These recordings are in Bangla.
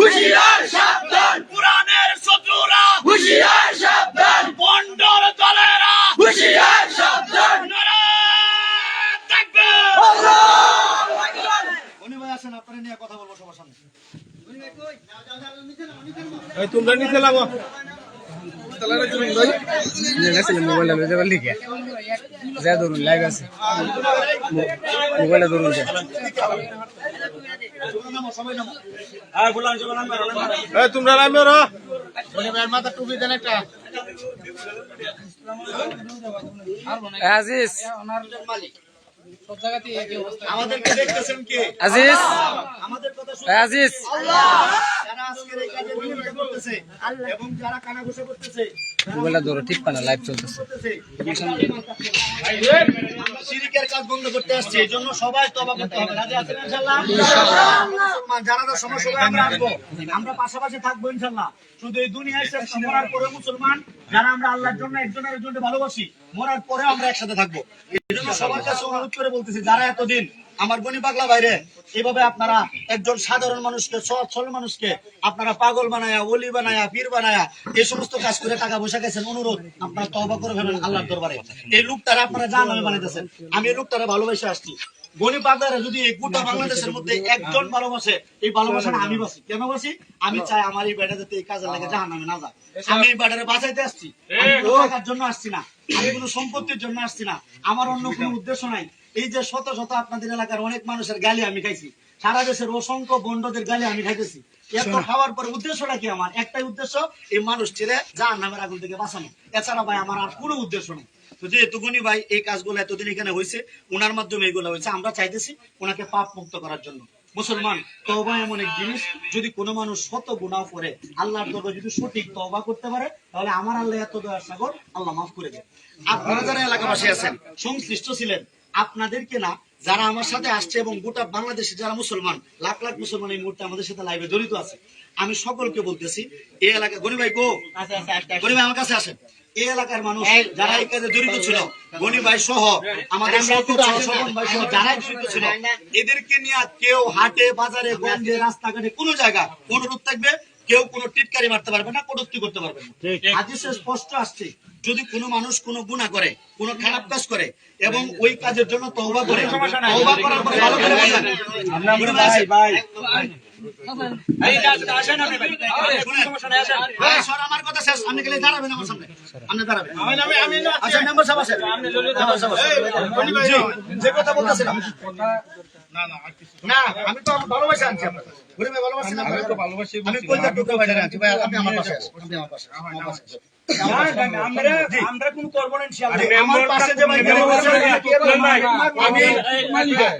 হুশিয়ার সাবধান। কোরআনের শত্রুরা হুশিয়ার সাবধান। বন্ডর দলেরা হুশিয়ার সাবধান। আসেন আপনারা নিয়ে কথা বলব সবার সামনে। তোমরা নিচে লাগো। মোবাইলটা ধরুন লাইভ আছে। মোবাইলটা ধরুন। তোমরা নামো রা মাথা টুপি দেন একটা আজিজ। আমাদেরকে দেখতেছেন কে? আজিজ। আমাদের কথা আজিজ। যারা আজকের এই কাজের বিরোধিতা করতেছে এবং যারা কানাঘুষা করতেছে মোবাইলটা ধরো ঠিক পানা লাইভ চলতেছে। কাজ বন্ধ করতে আসছে এই জন্য সবাই তবা করতে হবে। রাজি আছেন যারা যারা সমস্যা হবে আমরা আসব। আমরা পাশাপাশি থাকব ইনশাআল্লাহ। শুধু এই দুনিয়ায় শেষ মরার পরে মুসলমান যারা আমরা আল্লাহর জন্য একজনের একজনকে ভালোবাসি মরার পরে আমরা একসাথে থাকব। এই জন্য সবার কাছে অনুরোধ করে বলতেছি যারা এতদিন আমার বনি পাগলা বাইরে এভাবে আপনারা একজন সাধারণ মানুষকে, সৎ মানুষকে আপনারা পাগল বানায়া, ওলি বানায়া, পীর বানায়া, এই সমস্ত কাজ করে টাকা পয়সা গেছেন অনুরোধ আপনারা তবা করে ফেলেন আল্লাহর দরবারে। এই লোকটারা আপনারা জান আমি বানাইতেছেন। আমি এই লোকটারা ভালোবেসে আসছি। গনি পাগলারা যদি এই গোটা বাংলাদেশের মধ্যে একজন ভালোবাসে এই ভালোবাসাটা আমি বাসি কেন বাসি আমি চাই আমার এই বেটা যাতে এই কাজের লাগে জাহান নামে না যায়। আমি এই বেটারে বাঁচাইতে আসছি। টাকার জন্য আসছি না। আমি কোনো সম্পত্তির জন্য আসছি না। আমার অন্য কোনো উদ্দেশ্য নাই। এই যে শত শত আপনাদের এলাকার অনেক মানুষের গালি আমি খাইছি। সারা দেশের অসংখ্য বন্ডদের গালি আমি খাইতেছি। এত খাওয়ার পর উদ্দেশ্যটা কি আমার? একটাই উদ্দেশ্য এই মানুষ ছেড়ে যার নামের আগুন থেকে বাঁচানো। এছাড়া ভাই আমার আর কোনো উদ্দেশ্য নেই। তো যেহেতু গনি ভাই এই কাজগুলো এতদিন এখানে হয়েছে ওনার মাধ্যমে এগুলো হয়েছে আমরা চাইতেছি ওনাকে পাপ মুক্ত করার জন্য। মুসলমান তবা এমন এক জিনিস যদি কোনো মানুষ শত গুণাও করে আল্লাহর দরবারে যদি সঠিক তবা করতে পারে তাহলে আমার আল্লাহ এত দয়ার সাগর আল্লাহ মাফ করে দেয় আপনারা যারা এলাকাবাসী আছেন সংশ্লিষ্ট ছিলেন আপনাদেরকে না যারা আমার সাথে আসছে এবং গোটা বাংলাদেশে যারা মুসলমান লাখ লাখ মুসলমান এই মুহূর্তে আমাদের সাথে লাইভে জড়িত আছে আমি সকলকে বলতেছি এই এলাকা গনি ভাই গো গনি ভাই আমার কাছে আসেন। এই এলাকার মানুষ যারা এই কাজে জড়িত ছিল গনি ভাই সহ আমাদের ভাই সহ যারা জড়িত ছিল এদেরকে নিয়ে কেউ হাটে বাজারে গঞ্জে রাস্তাঘাটে কোনো জায়গা অনুরোধ থাকবে কেউ কোনো টিটকারি মারতে পারবে না কটূক্তি করতে পারবে না। স্পষ্ট আসছে যদি কোনো মানুষ কোনো গুনাহ করে কোনো খারাপ কাজ করে এবং ওই কাজের জন্য তওবা করে তওবা করার পরে ভালো করে বলেন গুনাহ আছে। ভাই, আমার কথা শেষ। আপনি গেলে দাঁড়াবেন আমার সামনে। আপনি দাঁড়াবেন। আচ্ছা, মেম্বার সাহেব আসেন। মেম্বার সাহেব আসেন। জি, যে কথা বলতেছিলাম। না, আমি তো ভালোবাসা আনছি আপনাকে। ভালোবাসি আমি কলকাতার ভাই আপনি আমার পাশে। আপনি আমার পাশে আমার পাশে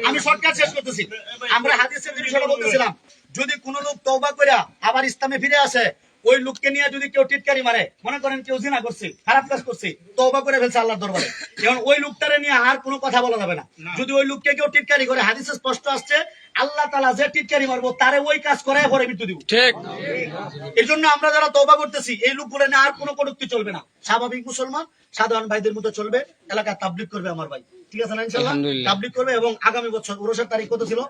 আমি শর্টকাট শেষ করতেছি আমরা হাদিসের বিষয়টা বলতেছিলাম যদি কোন লোক তৌবা করে আবার ইসলামে ফিরে আসে ওই লোককে নিয়ে যদি কেউ টিটকারি মারে মনে করেন কেউ জিনা করছে খারাপ কাজ করছে তওবা করে ফেলছে আল্লাহর দরবারে। এখন ওই লোকটারে নিয়ে আর কোনো কথা বলা যাবে না। যদি ওই লোককে কেউ টিটকারি করে হাদিসে স্পষ্ট আসছে আল্লাহ তাআলা যে টিটকারি মারবো তারে ওই কাজ করে পরে মৃত্যু দিব। ঠিক। এই জন্য আমরা যারা তওবা করতেছি এই লোকগুলো নিয়ে আর কোনো কটূক্তি চলবে না। স্বাভাবিক মুসলমান সাধারণ ভাইদের মতো চলবে এলাকা তাবলিক করবে আমার ভাই। ঠিক আছে না ইনশাআল্লাহ? আলহামদুলিল্লাহ। তাবলিক করবে এবং আগামী বছর উরসের তারিখ কত ছিল?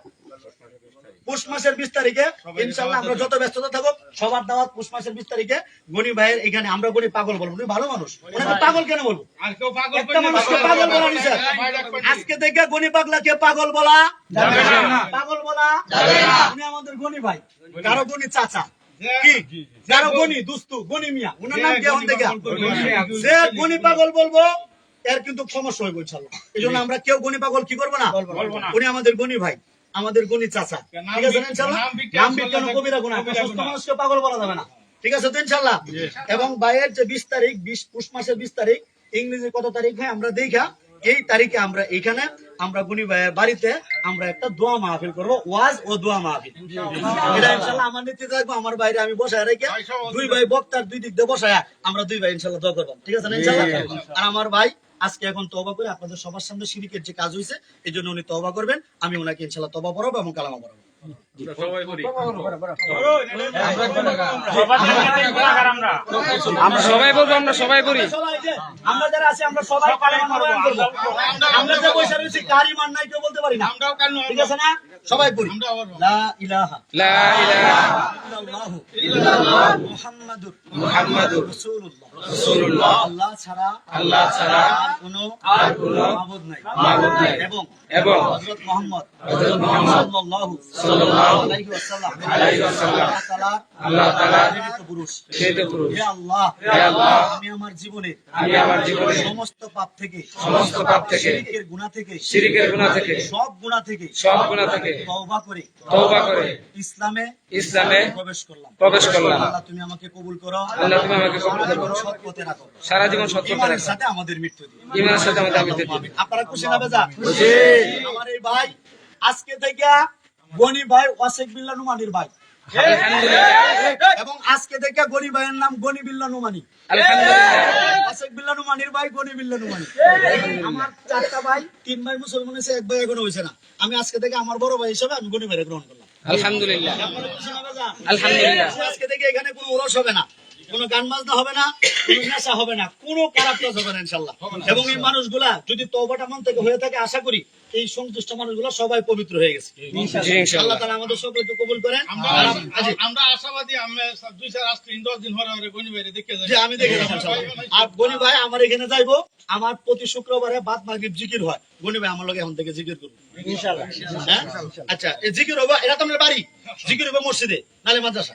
পুষ মাসের বিশ তারিখে ইনশাল্লাহ আমরা যত ব্যস্ততা থাকুক সবার দাওয়াত পুষ মাসের বিশ তারিখে গনি ভাইয়ের এখানে আমরা গনি পাগল বলব। উনি ভালো মানুষ। ওনাকে পাগল কেন বলব? একটা মানুষকে পাগল বলা নিষেধ। আজকে থেকে গনি পাগলাকে পাগল বলা? পাগল বলা? উনি আমাদের গনি ভাই। কারও গনি চাচা। কি? কারও গনি দুস্তু গনি মিয়া। উনার নাম কি এখন থেকে সে গনি পাগল বলব এর কিন্তু সমস্যা হইব ইনশাল্লাহ। এই জন্য আমরা কেউ গনি পাগল কি করব না। উনি আমাদের গনি ভাই। আমাদের গনি চাচা। ঠিক আছে ইনশাল্লাহ? নাম বিজ্ঞান কবিরা গুণা সুস্থ মানুষকে পাগল বলা যাবে না। ঠিক আছে তো ইনশাল্লাহ? এবং বাইয়ের যে বিশ তারিখ বিশ পুষ মাসের বিশ তারিখ ইংরেজি কত তারিখ হয় আমরা দেখা। এই তারিখে আমরা এখানে আমরা গুনি ভাইয়ের বাড়িতে আমরা একটা দোয়া মাহফিল করব ওয়াজ ও দোয়া মাহফিল। এটা ইনশাল্লাহ আমার নীতি থাকব আমার বাইরে আমি বসায় রেখে দুই ভাই বক্তার দুই দিক দিয়ে বসায় আমরা দুই ভাই ইনশাল্লাহ দোয়া করব। ঠিক আছে না ইনশাল্লাহ। আর আমার ভাই আজকে এখন তবা করে আপনাদের সবার সামনে শিরিকের যে কাজ হয়েছে এই জন্য উনি তবা করবেন। আমি ওনাকে ইনশাল্লাহ তবা পড়াবো এবং কালামা পড়াবো। সবাই আমরা সবাই বলব আমরা সবাই করি। আমরা যারা আছি আমরা সবাই। আমরা যে নাই কেউ বলতে পারি না। ঠিক আছে না? সবাই পড়ি লা ইলাহা লা ইলাহা ইল্লাল্লাহু মুহাম্মাদুর মুহাম্মাদুর রাসূলুল্লাহ। রাসূলুল্লাহ। আল্লাহ ছাড়া আল্লাহ ছাড়া আর কোনো আর কোনো মাবুদ নাই। মাবুদ নাই। এবং এবং হযরত মুহাম্মদ হযরত মুহাম্মদ সাল্লাল্লাহু সাল্লাল্লাহু আলাইহি ওয়াসাল্লাম আলাইহি ওয়াসাল্লাম আল্লাহ তাআলার আল্লাহ তাআলার প্রেরিত পুরুষ। পুরুষ। হে আল্লাহ হে আল্লাহ, আমি আমার জীবনে আমি আমার জীবনে সমস্ত পাপ থেকে সমস্ত পাপ থেকে শিরকের গুনাহ থেকে শিরকের গুনাহ থেকে সব গুনাহ থেকে সব গুনাহ থেকে তওবা করে তওবা করে ইসলামে ইসলামে প্রবেশ করলাম। প্রবেশ করলাম। আল্লাহ তুমি আমাকে কবুল করো। আল্লাহ তুমি আমাকে কবুল করো। সৎ পথে রাখো। সারা জীবন সত্য ইমানের সাথে আমাদের মৃত্যু ইমানের সাথে আমাদের মৃত্যু। আপনারা খুশি না বেজা? আমার এই ভাই আজকে থেকে গনি ভাই ওয়াসেক বিল্লা নুমানির ভাই। এবং আজকে থেকে গনি ভাইয়ের নাম গনি বিল্লা নুমানি। আলহামদুলিল্লাহ। বিল্লা নুমানির ভাই গনি বিল্লা নুমানি। আমার চারটা ভাই তিন ভাই মুসলমান হয়েছে এক ভাই এখনও হয়েছে না। আমি আজকে থেকে আমার বড় ভাই হিসেবে আমি গনি ভাইয়ের গ্রহণ করলাম। আলহামদুলিল্লাহ? আলহামদুলিল্লাহ। আজকে থেকে এখানে কোনো ওরস হবে না। কোনো গান বাজনা হবে না কোনো নেশা হবে না কোনো খারাপ কাজ হবে না ইনশাল্লাহ এবং এই মানুষগুলা যদি তওবাটা মন থেকে হয়ে থাকে আশা করি এই সন্তুষ্ট মানুষগুলা সবাই পবিত্র হয়ে গেছে। আল্লাহ ইনশাআল্লাহ। তাআলা আমাদের সকলকে কবুল করেন। আমরা আশাবাদী আমরা দুই চার আজকে দশ দিন হরে হরে গনি বাইরে দেখে যাই আমি দেখে আর গনি ভাই আমার এখানে যাইবো আমার প্রতি শুক্রবারে বাদ মাগরিব জিকির হয়। গনি ভাই আমার লগে এখন থেকে জিকির করব। হ্যাঁ? আচ্ছা এই জিকির হবে এটা তো আমার বাড়ি। জিকির হবে মসজিদে নালে মাদ্রাসা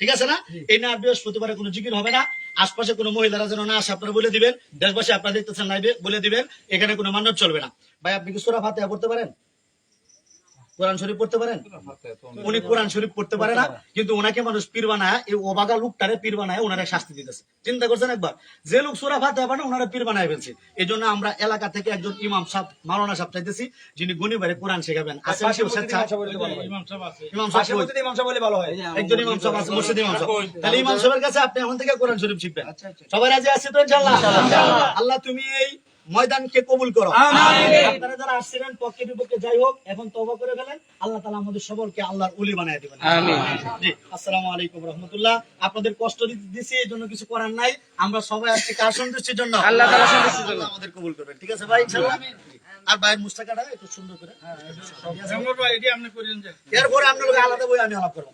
ঠিক আছে না? এই না বৃহস্পতিবারে কোনো জিকির হবে না। আশপাশে কোনো মহিলারা যেন না আসে আপনারা বলে দিবেন। দেশবাসী আপনারা দেখতেছেন লাইভে বলে দিবেন। এখানে কোনো মানব চলবে না। ভাই আপনি কি সোরা ফাতে পড়তে পারেন? কোরআন শরীফ পড়তে পারেন? উনি কোরআন শরীফ পড়তে পারে না কিন্তু ওনাকে মানুষ পীর বানায় এই ওবাগা লোকটারে পীর বানায় ওনারা শাস্তি দিতেছে। চিন্তা করছেন একবার যে লোক সুরা ফাতে পারে ওনারা পীর বানায় ফেলছে। এই জন্য আমরা এলাকা থেকে একজন ইমাম সাহ মাওলানা সাহেব চাইতেছি যিনি গণিবারে কোরআন শেখাবেন। আছেন কেউ স্বেচ্ছায়? ইমাম সাহেব আছে। ইমাম সাহেব কই? একজন ইমাম সাহেব আছে মসজিদ ইমাম সাহেব। তাহলে ইমাম সাহেবের কাছে আপনি এখন থেকে কোরআন শরীফ শিখবেন। সবাই রাজি আছে তো ইনশাআল্লাহ। আল্লাহ তুমি এই ময়দানকে কবুল করো। আপনারা যারা আসছিলেন পক্ষে বিপক্ষে যাই হোক এখন তওবা করে ফেলেন আল্লাহ তাআলা আমাদের সকলকে আল্লাহর ওলি বানায় দিবেন। আমিন। জি আসসালামু আলাইকুম রাহমাতুল্লাহ। আপনাদের কষ্ট দি- দিছি এই জন্য কিছু করার নাই। আমরা সবাই আসছি কার সন্তুষ্টির জন্য? আল্লাহ তাআলার সন্তুষ্টির জন্য। আমাদের কবুল করবেন। ঠিক আছে ভাই ইনশাআল্লাহ? আর ভাই মুস্তাকাটা একটু সুন্দর করে। আপনি এরপরে আপনার আলাদা বই আমি আলাপ করব।